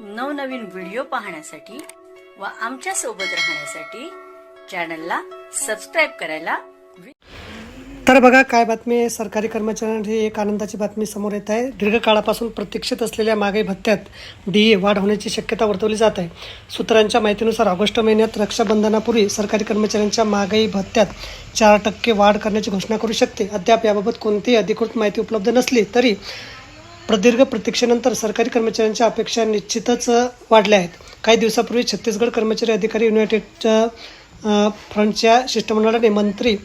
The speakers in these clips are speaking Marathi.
नवनवीन व्हिडिओ पाहण्यासाठी व आमच्यासोबत राहण्यासाठी चॅनलला सबस्क्राईब करायला तर बघा काय बातमी आहे? सरकारी कर्मचाऱ्यांची एक आनंदाची बातमी समोर येत आहे. दीर्घकाळापासून प्रतीक्षित असलेल्या महागाई भत्त्यात डी ए वाढ होण्याची शक्यता वर्तवली जात आहे. सूत्रांच्या माहितीनुसार ऑगस्ट महिन्यात रक्षाबंधनापूर्वी सरकारी कर्मचाऱ्यांच्या महागाई भत्त्यात चार टक्के वाढ करण्याची घोषणा करू शकते. अद्याप याबाबत कोणतीही अधिकृत माहिती उपलब्ध नसली तरी प्रदीर्घ प्रतीक्षेनंतर सरकारी कर्मचाऱ्यांच्या अपेक्षा निश्चितच वाढल्या आहेत. काही दिवसापूर्वी छत्तीसगड कर्मचारी अधिकारी युनायटेडच्या फ्रंटच्या शिष्टमंडळाने मंत्री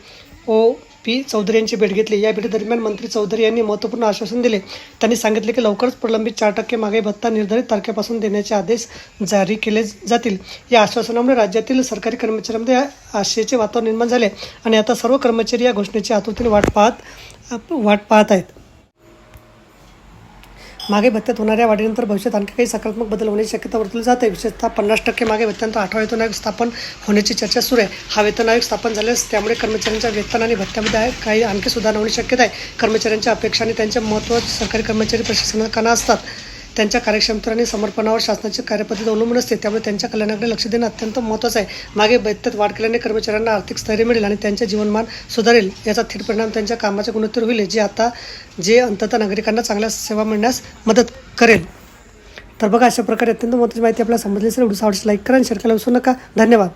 ओ पी चौधरी यांची भेट घेतली. या भेटीदरम्यान मंत्री चौधरी यांनी महत्त्वपूर्ण आश्वासन दिले. त्यांनी सांगितले की लवकरच प्रलंबित चार टक्के महागाई भत्ता निर्धारित तारखेपासून देण्याचे आदेश जारी केले जातील. या आश्वासनामुळे राज्यातील सरकारी कर्मचाऱ्यांमध्ये आशेचे वातावरण निर्माण झाले आणि आता सर्व कर्मचारी या घोषणेची आतुरतेने वाट पाहत वाट पाहत आहेत. मागे भत्त्यात होणाऱ्या वाढीनंतर भविष्यात आणखी काही सकारात्मक बदल होण्याची शक्यता वर्तवली जाते. विशेषतः पन्नास टक्के मागे भत्त्यानंतर आठवा वेतन आयोग स्थापन होण्याची चर्चा सुरू आहे. हा वेतन आयोग स्थापन झाल्यास त्यामुळे कर्मचाऱ्यांच्या वेतन आणि भत्त्यामध्ये काही आणखी सुधारणा होण्याची शक्यता आहे. कर्मचाऱ्यांच्या अपेक्षा आणि त्यांच्या महत्त्व सरकारी कर्मचारी प्रशासनाकांना असतात. त्यांच्या कार्यक्षमतेवर आणि समर्पणावर शासनाची कार्यपद्धती अवलंबून असते त्यामुळे त्यांच्या कल्याणाकडे लक्ष देणं अत्यंत महत्त्वाचं आहे. मागे भत्त्यात वाढ केल्याने कर्मचाऱ्यांना आर्थिक स्थैर्य मिळेल आणि त्यांचे जीवनमान सुधारेल याचा थेट परिणाम त्यांच्या कामाच्या गुणोत्तर होईल जे आता जे अंततः नागरिकांना चांगल्या सेवा मिळण्यास मदत करेल. तर बघा अशा प्रकारे अत्यंत महत्त्वाची माहिती आपल्याला समजली असेल व्हिडिओ आवडल्यास लाईक करा आणि शेअर करायला विसरू नका. धन्यवाद.